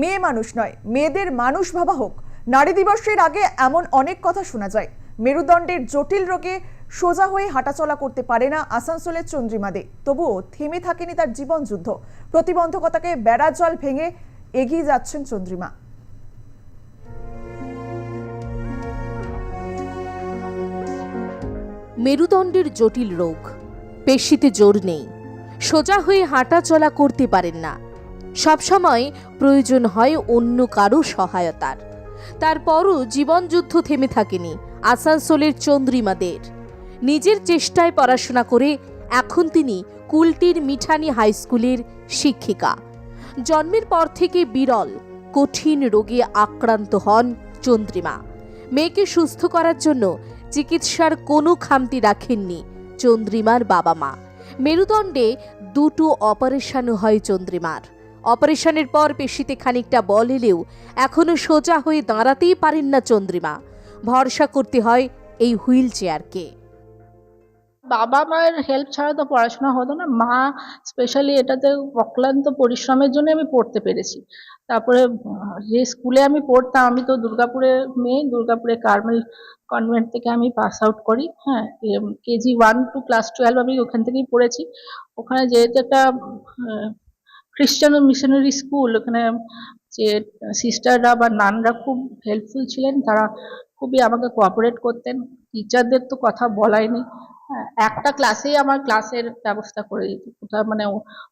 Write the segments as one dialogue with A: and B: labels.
A: মেয়ে মানুষ নয়, মেয়েদের মানুষ ভাবা হোক। নারী দিবসের আগে এমন অনেক কথা শোনা যায়। মেরুদণ্ডের জটিল রোগে সোজা হয়ে হাঁটাচলা করতে পারে না আসানসোলের চন্দ্রিমা দে। তবুও থেমে থাকেনি তার জীবন যুদ্ধ। প্রতিবন্ধকতাকে বেড়া জল ভেঙে এগিয়ে যাচ্ছেন চন্দ্রিমা।
B: মেরুদণ্ডের জটিল রোগ। পেশিতে জোর নেই। সোজা হয়ে হাঁটা চলা করতে পারেন না। সবসময় প্রয়োজন হয় অন্য কারও সহায়তার। তারপরও জীবনযুদ্ধ থেমে থাকেনি আসানসোলের চন্দ্রিমাদের। নিজের চেষ্টায় পড়াশোনা করে এখন তিনি কুলটির মিঠানি হাই স্কুলের শিক্ষিকা। জন্মের পর থেকে বিরল, কঠিন রোগে আক্রান্ত হন চন্দ্রিমা। মেয়েকে সুস্থ করার জন্য চিকিৎসার কোনো খামতি রাখেননি চন্দ্রিমার বাবা মা। মেরুদণ্ডে দুটো অপারেশনও হয় চন্দ্রিমার। অপারেশনের পর পেশিতে খানিকটা বল এলেও এখনও সোজা হয়ে দাঁড়াতেই পারেন না চন্দ্রিমা। ভরসা করতে হয় এই হুইল চেয়ারকে
C: বাবা মায়ের হেল্প ছাড়া তো পড়াশোনা হতো না। মা স্পেশালি এটাতে অক্লান্ত পরিশ্রমের জন্য আমি পড়তে পেরেছি। তারপরে, যে স্কুলে আমি পড়তাম, আমি তো দুর্গাপুরে মেয়ে, দুর্গাপুরে কার্মেল কনভেন্ট থেকে আমি পাস আউট করি। হ্যাঁ KG one two class twelve আমি ওখান থেকেই পড়েছি। ওখানে যেহেতু একটা খ্রিস্টান মিশনারি স্কুল ওখানে যে সিস্টাররা বা নানরা খুব হেল্পফুল ছিলেন তারা খুবই আমাকে কোঅপারেট করতেন। টিচারদের তো কথা বলাই নেই হ্যাঁ, একটা ক্লাসেই আমার ক্লাসের ব্যবস্থা করে দিত। কোথাও মানে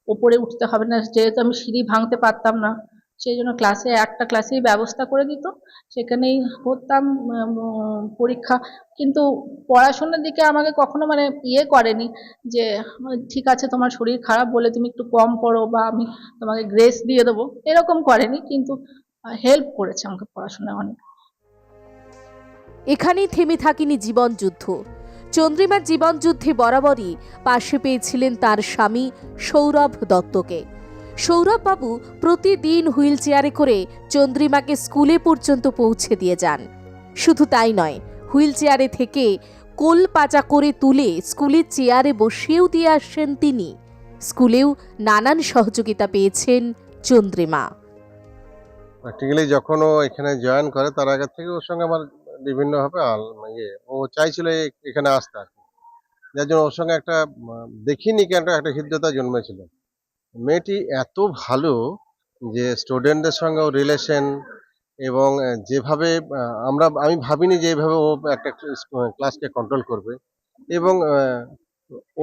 C: ওপরে উঠতে হবে না। যেহেতু আমি সিঁড়ি ভাঙতে পারতাম না সেই জন্য ক্লাসে একটা ক্লাসেই ব্যবস্থা করে দিত। সেখানেই পড়তাম পরীক্ষা। কিন্তু পড়াশোনার দিকে আমাকে কখনো মানে ইয়ে করেনি যে, ঠিক আছে, তোমার শরীর খারাপ বলে তুমি একটু কম পড়ো বা আমি তোমাকে গ্রেস দিয়ে দেবো। এরকম করেনি, কিন্তু হেল্প করেছে আমাকে পড়াশোনায় অনেক।
B: এখানেই থেমে থাকেনি জীবনযুদ্ধ চন্দ্রিমার জীবনযুদ্ধে বরাবরই পাশে পেয়েছিলেন তার স্বামী সৌরভ দত্তকে। সৌরভবাবু প্রতিদিন হুইল চেয়ারে করে চন্দ্রিমাকে স্কুলে পর্যন্ত পৌঁছে দিয়ে যান। শুধু তাই নয় হুইল চেয়ারে থেকে কোল পাচা করে তুলে স্কুলের চেয়ারে বসিয়েও দিয়ে আসছেন তিনি। স্কুলেও নানান সহযোগিতা পেয়েছেন চন্দ্রিমা।
D: প্র্যাকটিক্যালি যখন ও এখানে জয়েন করে, তার আগে থেকে ওর সঙ্গে আমার বিভিন্নভাবে ইয়ে ও চাইছিল এখানে আসতে আর কি। যার জন্য ওর সঙ্গে একটা দেখিনি কেন, একটা হৃদ্যতা জন্মেছিল। মেয়েটি এত ভালো যে স্টুডেন্টদের সঙ্গে ও রিলেশন এবং যেভাবে আমরা, আমি ভাবিনি যে এভাবে ও একটা ক্লাসকে কন্ট্রোল করবে এবং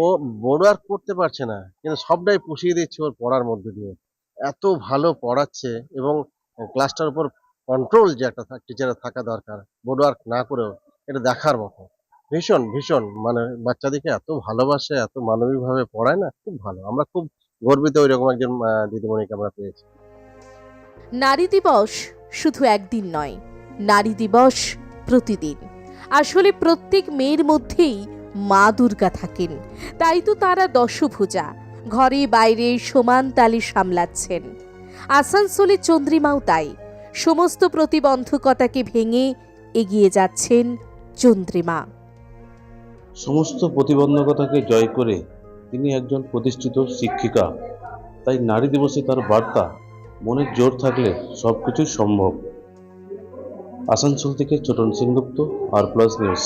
D: ও বোর্ড ওয়ার্ক করতে পারছে না, কিন্তু সবটাই পুষিয়ে দিচ্ছে ওর পড়ার মধ্যে দিয়ে। এত ভালো পড়াচ্ছে এবং ক্লাসটার উপর কন্ট্রোল যে একটা টিচারের থাকা দরকার বোর্ড ওয়ার্ক না করেও, এটা দেখার মতো। ভীষণ ভীষণ মানে বাচ্চাদেরকে এত ভালোবাসে, এত মানবিকভাবে পড়ায় না, খুব ভালো। আমরা খুব গর্বিত ওইরকম একজন দিদিমণিকে আমরা পেয়েছি।
B: নারী দিবস শুধু একদিন নয় নারী দিবস প্রতিদিন। আসলে প্রত্যেক মেয়ের মধ্যেই মা দুর্গা থাকেন তাই তো তারা দশভুজা ঘরে বাইরে সমান তালে সামলাচ্ছেন। আসানসোলে চন্দ্রিমাও তাই সমস্ত প্রতিবন্ধকতাকে ভেঙে এগিয়ে যাচ্ছেন চন্দ্রিমা।
E: সমস্ত প্রতিবন্ধকতাকে জয় করে তিনি একজন প্রতিষ্ঠিত শিক্ষিকা। তাই নারী দিবসে তার বার্তা মনের জোর থাকলে সব কিছুই সম্ভব। আসানসোল থেকে Chatan Sengupta R plus news